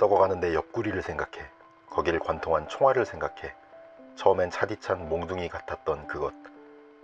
썩어가는 내 옆구리를 생각해. 거기를 관통한 총알을 생각해. 처음엔 차디찬 몽둥이 같았던 그것.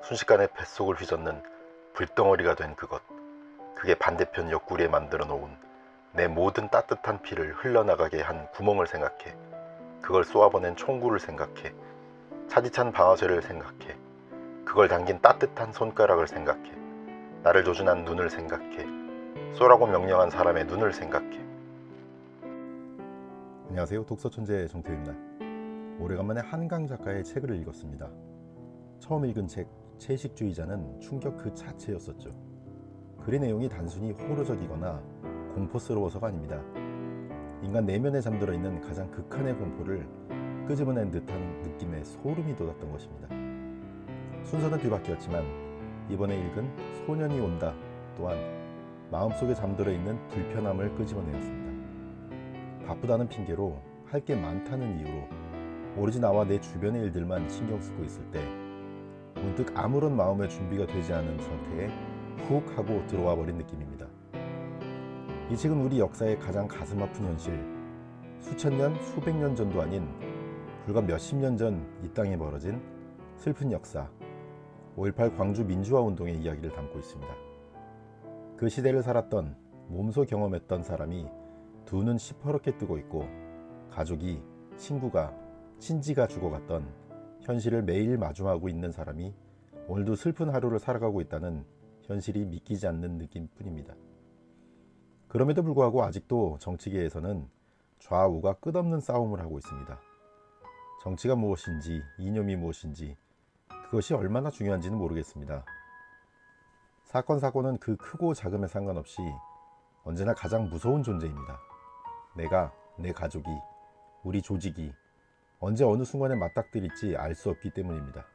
순식간에 뱃속을 휘젓는 불덩어리가 된 그것. 그게 반대편 옆구리에 만들어 놓은 내 모든 따뜻한 피를 흘러나가게 한 구멍을 생각해. 그걸 쏘아보낸 총구를 생각해. 차디찬 방아쇠를 생각해. 그걸 당긴 따뜻한 손가락을 생각해. 나를 조준한 눈을 생각해. 쏘라고 명령한 사람의 눈을 생각해 안녕하세요. 독서천재 정태입니다. 오래간만에 한강 작가의 책을 읽었습니다. 처음 읽은 책 채식주의자는 충격 그 자체였었죠. 글의 내용이 단순히 호러적이거나 공포스러워서가 아닙니다. 인간 내면에 잠들어 있는 가장 극한의 공포를 끄집어낸 듯한 느낌의 소름이 돋았던 것입니다. 순서는 뒤바뀌었지만 이번에 읽은 소년이 온다 또한 마음속에 잠들어 있는 불편함을 끄집어내었습니다. 바쁘다는 핑계로 할 게 많다는 이유로 오로지 나와 내 주변의 일들만 신경 쓰고 있을 때 문득 아무런 마음의 준비가 되지 않은 상태에 훅 하고 들어와 버린 느낌입니다. 이 책은 우리 역사의 가장 가슴 아픈 현실, 수천 년, 수백 년 전도 아닌 불과 몇십 년 전 이 땅에 벌어진 슬픈 역사, 5.18 광주 민주화 운동의 이야기를 담고 있습니다. 그 시대를 살았던 몸소 경험했던 사람이 두 눈 시퍼렇게 뜨고 있고 가족이 친구가 친지가 죽어갔던 현실을 매일 마주하고 있는 사람이 오늘도 슬픈 하루를 살아가고 있다는 현실이 믿기지 않는 느낌뿐입니다. 그럼에도 불구하고 아직도 정치계에서는 좌우가 끝없는 싸움을 하고 있습니다. 정치가 무엇인지 이념이 무엇인지 그것이 얼마나 중요한지는 모르겠습니다. 사건 사고는 그 크고 작음에 상관없이 언제나 가장 무서운 존재입니다. 내가, 내 가족이, 우리 조직이 언제 어느 순간에 맞닥뜨릴지 알 수 없기 때문입니다.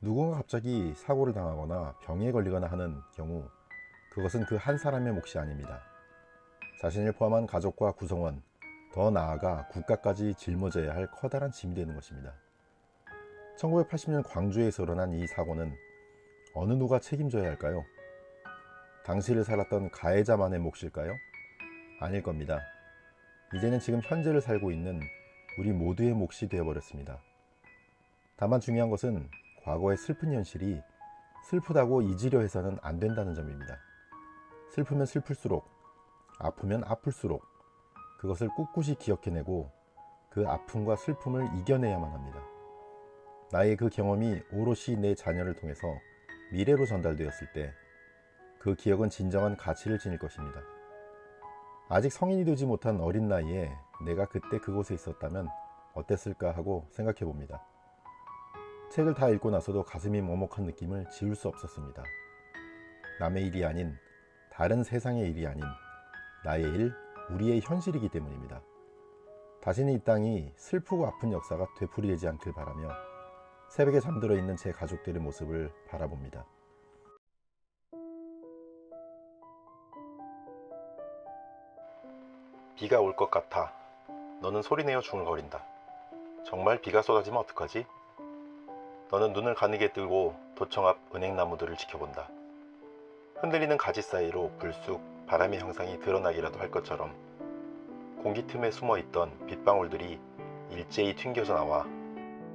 누군가 갑자기 사고를 당하거나 병에 걸리거나 하는 경우 그것은 그 한 사람의 몫이 아닙니다. 자신을 포함한 가족과 구성원, 더 나아가 국가까지 짊어져야 할 커다란 짐이 되는 것입니다. 1980년 광주에서 일어난 이 사고는 어느 누가 책임져야 할까요? 당시를 살았던 가해자만의 몫일까요? 아닐 겁니다. 이제는 지금 현재를 살고 있는 우리 모두의 몫이 되어버렸습니다. 다만 중요한 것은 과거의 슬픈 현실이 슬프다고 잊으려 해서는 안 된다는 점입니다. 슬프면 슬플수록, 아프면 아플수록 그것을 꿋꿋이 기억해내고 그 아픔과 슬픔을 이겨내야만 합니다. 나의 그 경험이 오롯이 내 자녀를 통해서 미래로 전달되었을 때 그 기억은 진정한 가치를 지닐 것입니다. 아직 성인이 되지 못한 어린 나이에 내가 그때 그곳에 있었다면 어땠을까 하고 생각해 봅니다. 책을 다 읽고 나서도 가슴이 먹먹한 느낌을 지울 수 없었습니다. 남의 일이 아닌 다른 세상의 일이 아닌 나의 일, 우리의 현실이기 때문입니다. 다시는 이 땅이 슬프고 아픈 역사가 되풀이되지 않길 바라며 새벽에 잠들어 있는 제 가족들의 모습을 바라봅니다. 비가 올 것 같아. 너는 소리내어 중얼거린다. 정말 비가 쏟아지면 어떡하지? 너는 눈을 가늘게 뜨고 도청 앞 은행나무들을 지켜본다. 흔들리는 가지 사이로 불쑥 바람의 형상이 드러나기라도 할 것처럼 공기 틈에 숨어 있던 빗방울들이 일제히 튕겨져 나와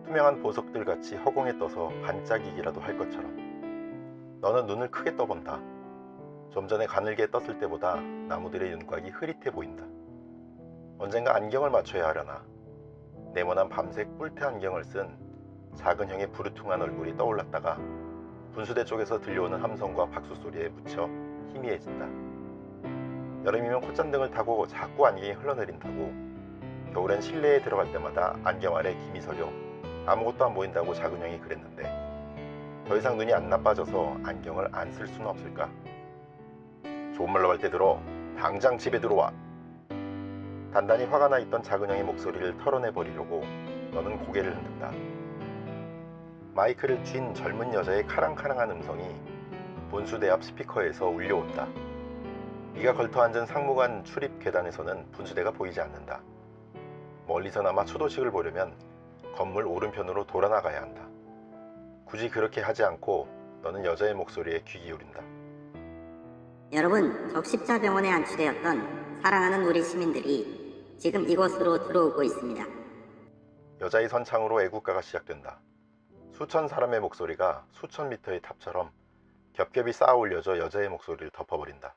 투명한 보석들 같이 허공에 떠서 반짝이기라도 할 것처럼 너는 눈을 크게 떠본다. 좀 전에 가늘게 떴을 때보다 나무들의 윤곽이 흐릿해 보인다. 언젠가 안경을 맞춰야 하려나. 네모난 밤색 뿔테 안경을 쓴 작은 형의 부르퉁한 얼굴이 떠올랐다가 분수대 쪽에서 들려오는 함성과 박수 소리에 묻혀 희미해진다. 여름이면 콧잔등을 타고 자꾸 안경이 흘러내린다고 겨울엔 실내에 들어갈 때마다 안경 아래 김이 서려 아무것도 안 보인다고 작은 형이 그랬는데 더 이상 눈이 안 나빠져서 안경을 안 쓸 수는 없을까? 좋은 말로 할 때 들어 당장 집에 들어와 단단히 화가 나 있던 작은 형의 목소리를 털어내 버리려고 너는 고개를 흔든다. 마이크를 쥔 젊은 여자의 카랑카랑한 음성이 분수대 앞 스피커에서 울려온다. 네가 걸터앉은 상무관 출입 계단에서는 분수대가 보이지 않는다. 멀리서나마 추도식을 보려면 건물 오른편으로 돌아 나가야 한다. 굳이 그렇게 하지 않고 너는 여자의 목소리에 귀 기울인다. 여러분, 적십자병원에 안치되었던 사랑하는 우리 시민들이 지금 이곳으로 들어오고 있습니다. 여자의 선창으로 애국가가 시작된다. 수천 사람의 목소리가 수천 미터의 탑처럼 겹겹이 쌓아 올려져 여자의 목소리를 덮어버린다.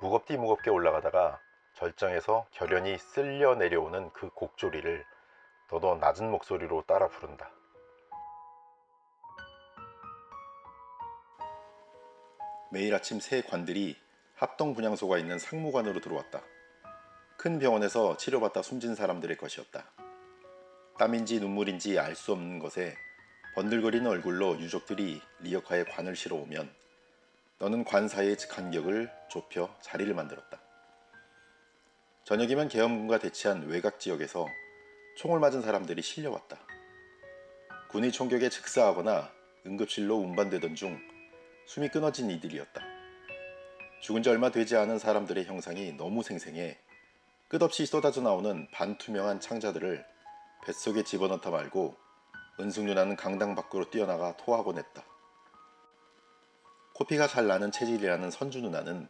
무겁디 무겁게 올라가다가 절정에서 결연히 쓸려 내려오는 그 곡조리를 더더 낮은 목소리로 따라 부른다. 매일 아침 새 관들이 합동 분향소가 있는 상무관으로 들어왔다. 큰 병원에서 치료받다 숨진 사람들의 것이었다. 땀인지 눈물인지 알 수 없는 것에 번들거리는 얼굴로 유족들이 리어카에 관을 실어 오면 너는 관 사이의 간격을 좁혀 자리를 만들었다. 저녁이면 계엄군과 대치한 외곽 지역에서 총을 맞은 사람들이 실려왔다. 군의 총격에 즉사하거나 응급실로 운반되던 중 숨이 끊어진 이들이었다. 죽은 지 얼마 되지 않은 사람들의 형상이 너무 생생해 끝없이 쏟아져 나오는 반투명한 창자들을 뱃속에 집어넣다 말고 은숙 누나는 강당 밖으로 뛰어나가 토하곤 했다. 코피가 잘 나는 체질이라는 선주 누나는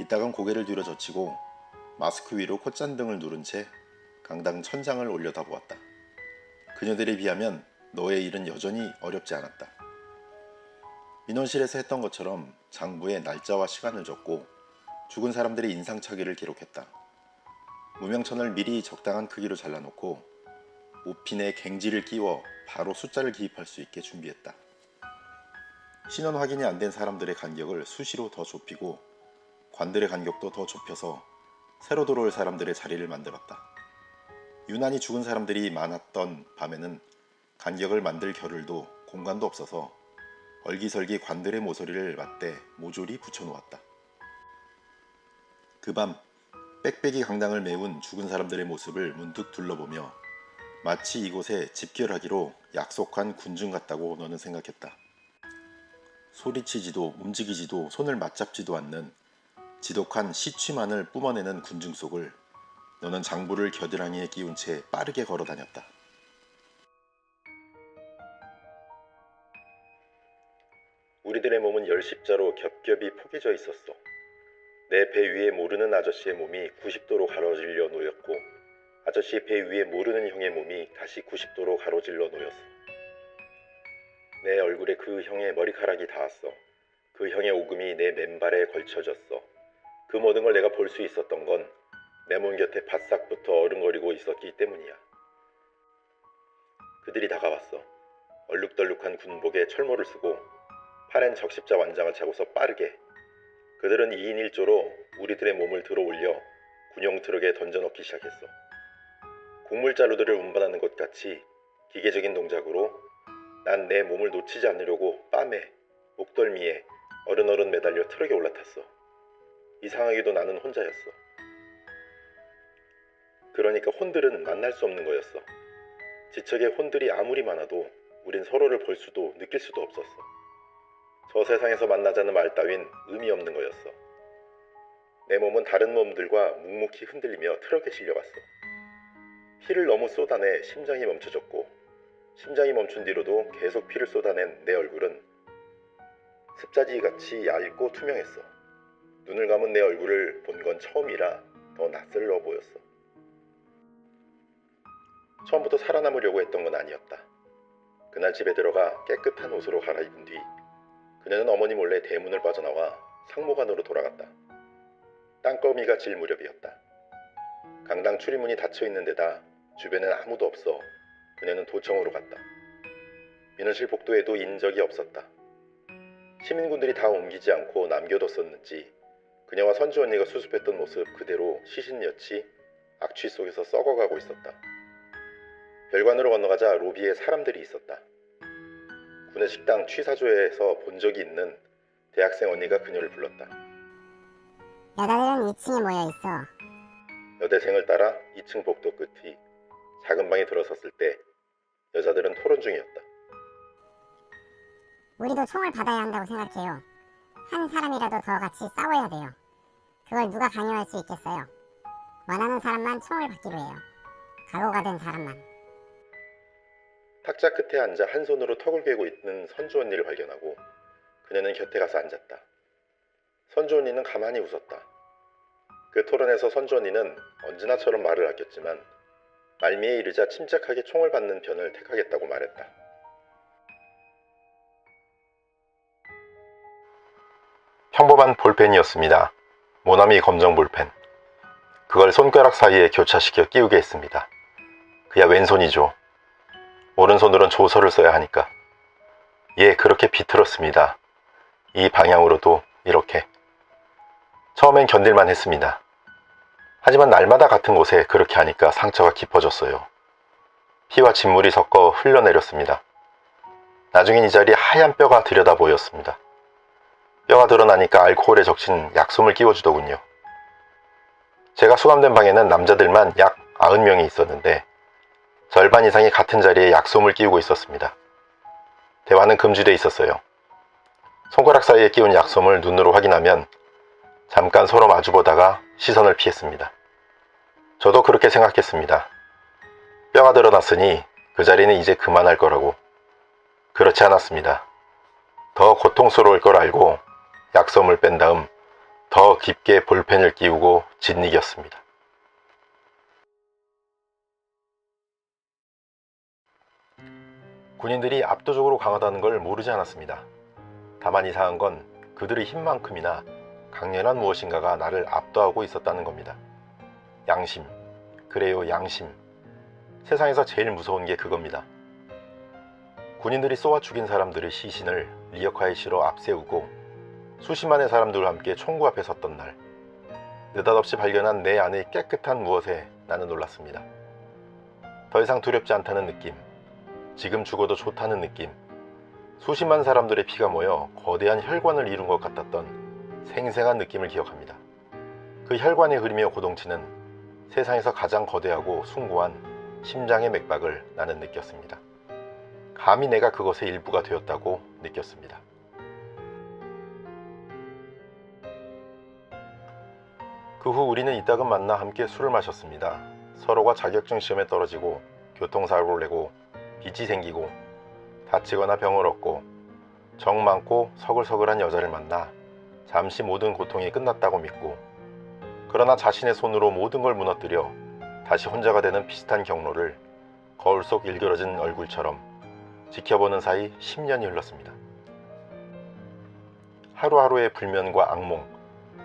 이따간 고개를 뒤로 젖히고 마스크 위로 콧잔등을 누른 채 강당 천장을 올려다 보았다. 그녀들에 비하면 너의 일은 여전히 어렵지 않았다. 민원실에서 했던 것처럼 장부에 날짜와 시간을 적고 죽은 사람들의 인상착의를 기록했다. 무명천을 미리 적당한 크기로 잘라놓고 옷핀에 갱지를 끼워 바로 숫자를 기입할 수 있게 준비했다. 신원 확인이 안 된 사람들의 간격을 수시로 더 좁히고 관들의 간격도 더 좁혀서 새로 들어올 사람들의 자리를 만들었다. 유난히 죽은 사람들이 많았던 밤에는 간격을 만들 겨를도 공간도 없어서 얼기설기 관들의 모서리를 맞대 모조리 붙여놓았다. 그 밤 빽빽이 강당을 메운 죽은 사람들의 모습을 문득 둘러보며 마치 이곳에 집결하기로 약속한 군중 같다고 너는 생각했다. 소리치지도 움직이지도 손을 맞잡지도 않는 지독한 시취만을 뿜어내는 군중 속을 너는 장부를 겨드랑이에 끼운 채 빠르게 걸어 다녔다. 우리들의 몸은 열 십자로 겹겹이 포개져 있었어. 내 배 위에 모르는 아저씨의 몸이 90도로 가로질려 놓였고 아저씨 배 위에 모르는 형의 몸이 다시 90도로 가로질러 놓였어. 내 얼굴에 그 형의 머리카락이 닿았어. 그 형의 오금이 내 맨발에 걸쳐졌어. 그 모든 걸 내가 볼 수 있었던 건 내 몸 곁에 바싹부터 어른거리고 있었기 때문이야. 그들이 다가왔어. 얼룩덜룩한 군복에 철모를 쓰고 팔엔 적십자 완장을 차고서 빠르게 그들은 2인 1조로 우리들의 몸을 들어 올려 군용 트럭에 던져 넣기 시작했어. 곡물 자루들을 운반하는 것 같이 기계적인 동작으로 난 내 몸을 놓치지 않으려고 뺨에 목덜미에 어른어른 매달려 트럭에 올라탔어. 이상하게도 나는 혼자였어. 그러니까 혼들은 만날 수 없는 거였어. 지척에 혼들이 아무리 많아도 우린 서로를 볼 수도 느낄 수도 없었어. 저 세상에서 만나자는 말 따윈 의미 없는 거였어. 내 몸은 다른 몸들과 묵묵히 흔들리며 트럭에 실려갔어. 피를 너무 쏟아내 심장이 멈춰졌고 심장이 멈춘 뒤로도 계속 피를 쏟아낸 내 얼굴은 습자지 같이 얇고 투명했어. 눈을 감은 내 얼굴을 본 건 처음이라 더 낯설어 보였어. 처음부터 살아남으려고 했던 건 아니었다. 그날 집에 들어가 깨끗한 옷으로 갈아입은 뒤 그녀는 어머니 몰래 대문을 빠져나와 상모관으로 돌아갔다. 땅거미가 질 무렵이었다. 강당 출입문이 닫혀 있는 데다 주변엔 아무도 없어 그녀는 도청으로 갔다. 민원실 복도에도 인적이 없었다. 시민군들이 다 옮기지 않고 남겨뒀었는지 그녀와 선주 언니가 수습했던 모습 그대로 시신여치 악취 속에서 썩어가고 있었다. 별관으로 건너가자 로비에 사람들이 있었다. 군의 식당 취사조에서 본 적이 있는 대학생 언니가 그녀를 불렀다. 여자들은 2층에 모여 있어. 여대생을 따라 2층 복도 끝이 작은 방에 들어섰을 때 여자들은 토론 중이었다. 우리도 총을 받아야 한다고 생각해요. 한 사람이라도 더 같이 싸워야 돼요. 그걸 누가 강요할 수 있겠어요? 원하는 사람만 총을 받기로 해요. 각오가 된 사람만. 탁자 끝에 앉아 한 손으로 턱을 괴고 있는 선주 언니를 발견하고 그녀는 곁에 가서 앉았다. 선주 언니는 가만히 웃었다. 그 토론에서 선주 언니는 언제나처럼 말을 아꼈지만 말미에 이르자 침착하게 총을 받는 편을 택하겠다고 말했다. 평범한 볼펜이었습니다. 모나미 검정 볼펜. 그걸 손가락 사이에 교차시켜 끼우게 했습니다. 그야 왼손이죠. 오른손으론 조서를 써야 하니까. 예, 그렇게 비틀었습니다. 이 방향으로도 이렇게. 처음엔 견딜만 했습니다. 하지만 날마다 같은 곳에 그렇게 하니까 상처가 깊어졌어요. 피와 진물이 섞어 흘러내렸습니다. 나중엔 이 자리에 하얀 뼈가 들여다 보였습니다. 뼈가 드러나니까 알코올에 적신 약솜을 끼워주더군요. 제가 수감된 방에는 남자들만 약 90명이 있었는데 절반 이상이 같은 자리에 약솜을 끼우고 있었습니다. 대화는 금지돼 있었어요. 손가락 사이에 끼운 약솜을 눈으로 확인하면 잠깐 서로 마주보다가 시선을 피했습니다. 저도 그렇게 생각했습니다. 뼈가 드러났으니 그 자리는 이제 그만할 거라고. 그렇지 않았습니다. 더 고통스러울 걸 알고 약솜을 뺀 다음 더 깊게 볼펜을 끼우고 짓이겼습니다. 군인들이 압도적으로 강하다는 걸 모르지 않았습니다. 다만 이상한 건 그들의 힘만큼이나 강렬한 무엇인가가 나를 압도하고 있었다는 겁니다. 양심. 그래요, 양심. 세상에서 제일 무서운 게 그겁니다. 군인들이 쏘아 죽인 사람들의 시신을 리어카에 실어 앞세우고 수십만의 사람들과 함께 총구 앞에 섰던 날, 느닷없이 발견한 내 안의 깨끗한 무엇에 나는 놀랐습니다. 더 이상 두렵지 않다는 느낌, 지금 죽어도 좋다는 느낌, 수십만 사람들의 피가 모여 거대한 혈관을 이룬 것 같았던 생생한 느낌을 기억합니다. 그 혈관의 흐리며 고동치는 세상에서 가장 거대하고 숭고한 심장의 맥박을 나는 느꼈습니다. 감히 내가 그것의 일부가 되었다고 느꼈습니다. 그 후 우리는 이따금 만나 함께 술을 마셨습니다. 서로가 자격증 시험에 떨어지고 교통사고를 내고 빚이 생기고 다치거나 병을 얻고 정 많고 서글서글한 여자를 만나 잠시 모든 고통이 끝났다고 믿고 그러나 자신의 손으로 모든 걸 무너뜨려 다시 혼자가 되는 비슷한 경로를 거울 속 일그러진 얼굴처럼 지켜보는 사이 10년이 흘렀습니다. 하루하루의 불면과 악몽,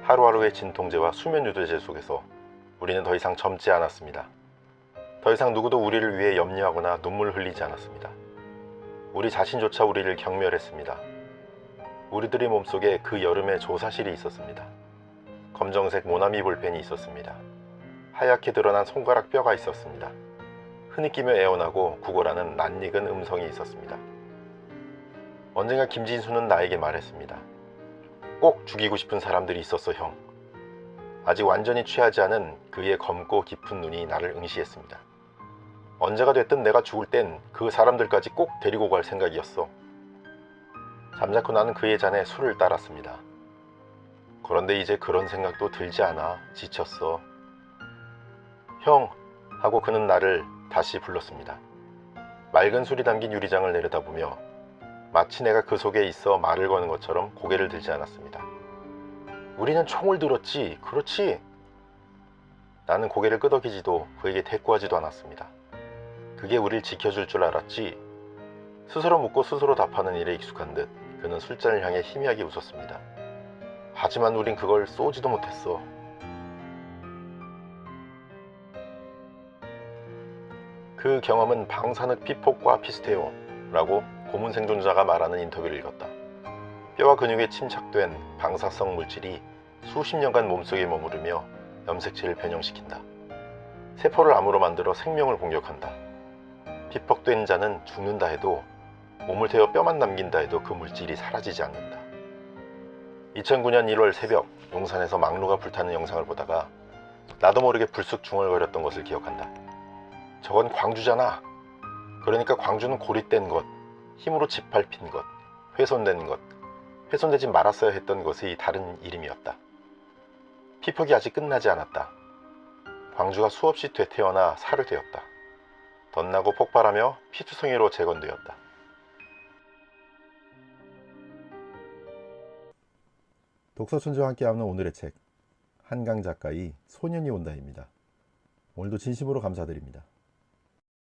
하루하루의 진통제와 수면 유도제 속에서 우리는 더 이상 젊지 않았습니다. 더 이상 누구도 우리를 위해 염려하거나 눈물 흘리지 않았습니다. 우리 자신조차 우리를 경멸했습니다. 우리들의 몸속에 그 여름의 조사실이 있었습니다. 검정색 모나미 볼펜이 있었습니다. 하얗게 드러난 손가락 뼈가 있었습니다. 흐느끼며 애원하고 구걸하는 낯익은 음성이 있었습니다. 언젠가 김진수는 나에게 말했습니다. 꼭 죽이고 싶은 사람들이 있었어, 형. 아직 완전히 취하지 않은 그의 검고 깊은 눈이 나를 응시했습니다. 언제가 됐든 내가 죽을 땐 그 사람들까지 꼭 데리고 갈 생각이었어. 잠자코 나는 그의 잔에 술을 따랐습니다. 그런데 이제 그런 생각도 들지 않아 지쳤어. 형! 하고 그는 나를 다시 불렀습니다. 맑은 술이 담긴 유리장을 내려다보며 마치 내가 그 속에 있어 말을 거는 것처럼 고개를 들지 않았습니다. 우리는 총을 들었지, 그렇지? 나는 고개를 끄덕이지도 그에게 대꾸하지도 않았습니다. 그게 우릴 지켜줄 줄 알았지. 스스로 묻고 스스로 답하는 일에 익숙한 듯 그는 술잔을 향해 희미하게 웃었습니다. 하지만 우린 그걸 쏘지도 못했어. 그 경험은 방사능 피폭과 비슷해요. 라고 고문 생존자가 말하는 인터뷰를 읽었다. 뼈와 근육에 침착된 방사성 물질이 수십 년간 몸속에 머무르며 염색체를 변형시킨다. 세포를 암으로 만들어 생명을 공격한다. 피폭된 자는 죽는다 해도 몸을 태워 뼈만 남긴다 해도 그 물질이 사라지지 않는다. 2009년 1월 새벽 용산에서 막루가 불타는 영상을 보다가 나도 모르게 불쑥 중얼거렸던 것을 기억한다. 저건 광주잖아. 그러니까 광주는 고립된 것, 힘으로 짓밟힌 것, 훼손된 것, 훼손되지 말았어야 했던 것의 다른 이름이었다. 피폭이 아직 끝나지 않았다. 광주가 수없이 되태어나 사르되었다. 덧나고 폭발하며 피투성이로 재건되었다. 독서천재와 함께 하는 오늘의 책 한강 작가의 소년이 온다입니다. 오늘도 진심으로 감사드립니다.